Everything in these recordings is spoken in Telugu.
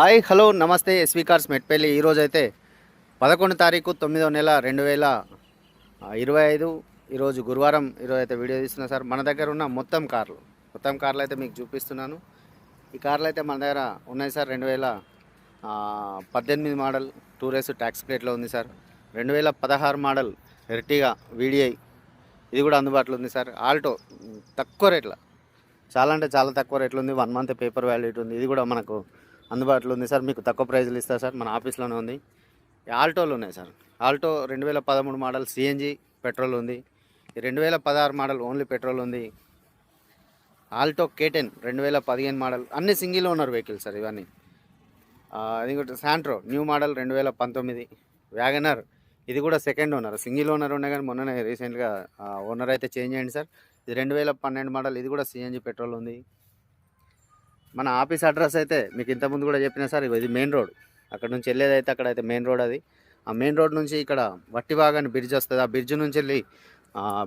Hi hello namaste SV cars Metpalli ఈరోజు అయితే పదకొండు తారీఖు తొమ్మిదో నెల రెండు వేల ఇరవై ఐదు. ఈరోజు గురువారం ఈరోజు అయితే వీడియో తీస్తున్నా సార్. మన దగ్గర ఉన్న మొత్తం కార్లు మొత్తం కార్లు అయితే మీకు చూపిస్తున్నాను. ఈ కార్లు అయితే మన దగ్గర ఉన్నాయి సార్. రెండు వేల పద్దెనిమిది మోడల్ టూరేస్ ట్యాక్స్ ప్లేట్లో ఉంది సార్. రెండు వేల పదహారు మోడల్ ఎర్టిగా వీడిఐ ఇది కూడా అందుబాటులో ఉంది సార్. ఆల్టో తక్కువ రేట్ల చాలా అంటే చాలా తక్కువ రేట్లు ఉంది. వన్ మంత్ పేపర్ వ్యాలిడిటీ ఉంది. ఇది కూడా మనకు అందుబాటులో ఉంది సార్. మీకు తక్కువ ప్రైజ్లు ఇస్తారు సార్. మన ఆఫీస్లోనే ఉంది. ఈ ఆల్టోలు ఉన్నాయి సార్. ఆల్టో రెండు వేల పదమూడు మోడల్ సిఎన్జి పెట్రోల్ ఉంది. ఈ రెండు వేల పదహారు మోడల్ ఓన్లీ పెట్రోల్ ఉంది. ఆల్టో కేటెన్ రెండు వేల పదిహేను మోడల్ అన్ని సింగిల్ ఓనర్ వెహికల్స్ సార్ ఇవన్నీ. అది కూడా శాంట్రో న్యూ మోడల్ రెండు వేల పంతొమ్మిది. వ్యాగనర్ ఇది కూడా సెకండ్ ఓనర్. సింగిల్ ఓనర్ ఉన్నాయి కానీ మొన్ననే రీసెంట్గా ఓనర్ అయితే చేంజ్ అయ్యింది సార్. ఇది రెండు వేల పన్నెండు మోడల్ ఇది కూడా సిఎన్జి పెట్రోల్ ఉంది. మన ఆఫీస్ అడ్రస్ అయితే మీకు ఇంతకుముందు కూడా చెప్పిన సార్ ఇది మెయిన్ రోడ్. అక్కడ నుంచి వెళ్ళేది అయితే అక్కడ అయితే మెయిన్ రోడ్ అది. ఆ మెయిన్ రోడ్ నుంచి ఇక్కడ వట్టి భాగాన్ని బ్రిడ్జ్ వస్తుంది. ఆ బ్రిడ్జ్ నుంచి వెళ్ళి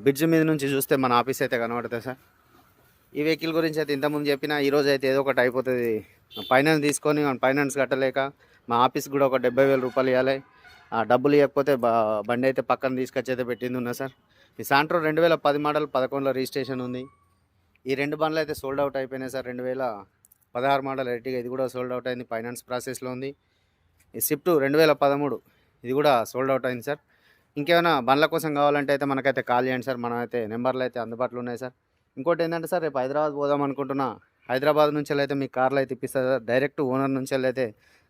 బ్రిడ్జ్ మీద నుంచి చూస్తే మన ఆఫీస్ అయితే కనబడుతుంది సార్. ఈ వెహికల్ గురించి అయితే ఇంతకుముందు చెప్పిన ఈరోజు అయితే ఏదో ఒకటి అయిపోతుంది. ఫైనాన్స్ తీసుకొని మనం ఫైనాన్స్ కట్టలేక మా ఆఫీస్కి కూడా ఒక డెబ్బై వేల రూపాయలు ఇవ్వాలి. ఆ డబ్బులు ఇవ్వకపోతే బండి అయితే పక్కన తీసుకొచ్చి అయితే పెట్టింది ఉన్నా సార్. ఈ సాంట్రో రెండు వేల పది మోడల్ పదకొండులో రిజిస్ట్రేషన్ ఉంది. ఈ రెండు బండ్లు అయితే సోల్డ్ అవుట్ అయిపోయినాయి సార్ రెండు వేల పదహారు మోడల్ ఎర్టిగా ఇది కూడా సోల్డ్ అవుట్ అయింది. ఫైనాన్స్ ప్రాసెస్లో ఉంది. ఈ స్విఫ్ట్ రెండు వేల పదమూడు ఇది కూడా సోల్డ్ అవుట్ అయింది సార్. ఇంకేమైనా బండ్ల కోసం కావాలంటే అయితే మనకైతే కాల్ చేయండి సార్. మనమైతే నెంబర్లు అయితే అందుబాటులో ఉన్నాయి సార్. ఇంకోటి ఏంటంటే సార్ రేపు హైదరాబాద్ పోదాం అనుకుంటున్నా హైదరాబాద్ నుంచి అయితే మీకు కార్లు అయితే ఇప్పిస్తారు సార్. డైరెక్ట్ ఓనర్ నుంచి అయితే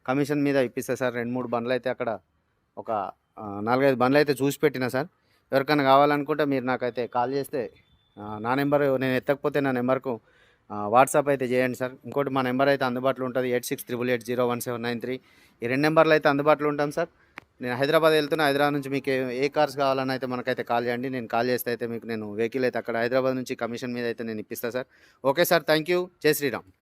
కమిషన్ మీద ఇప్పిస్తుంది సార్. రెండు మూడు బండ్లు అయితే అక్కడ ఒక నాలుగైదు బండ్లు అయితే చూసి పెట్టినా సార్. ఎవరికైనా కావాలనుకుంటే మీరు నాకైతే కాల్ చేస్తే నా నెంబర్ నేను ఎత్తకపోతే నా నెంబర్కు వాట్సాప్ అయితే చేయండి సార్. ఇంకోటి మా నెంబర్ అయితే అందుబాటులో ఉంటుంది. Eight six triple eight zero one seven nine three. ఈ రెండు నెంబర్లు అయితే అందుబాటులో ఉంటాం సార్. నేను హైదరాబాద్ వెళ్తున్నా హైదరాబాద్ నుంచి మీకు ఏ- కార్స్ కావాలని అయితే మనకైతే కాల్ చేయండి. నేను కాల్ చేస్తే అయితే మీకు నేను వెహికల్ అయితే అక్కడ హైదరాబాద్ నుంచి కమిషన్ మీద అయితే నేను ఇప్పిస్తాను sir. Okay sir thank you. జై శ్రీరామ్.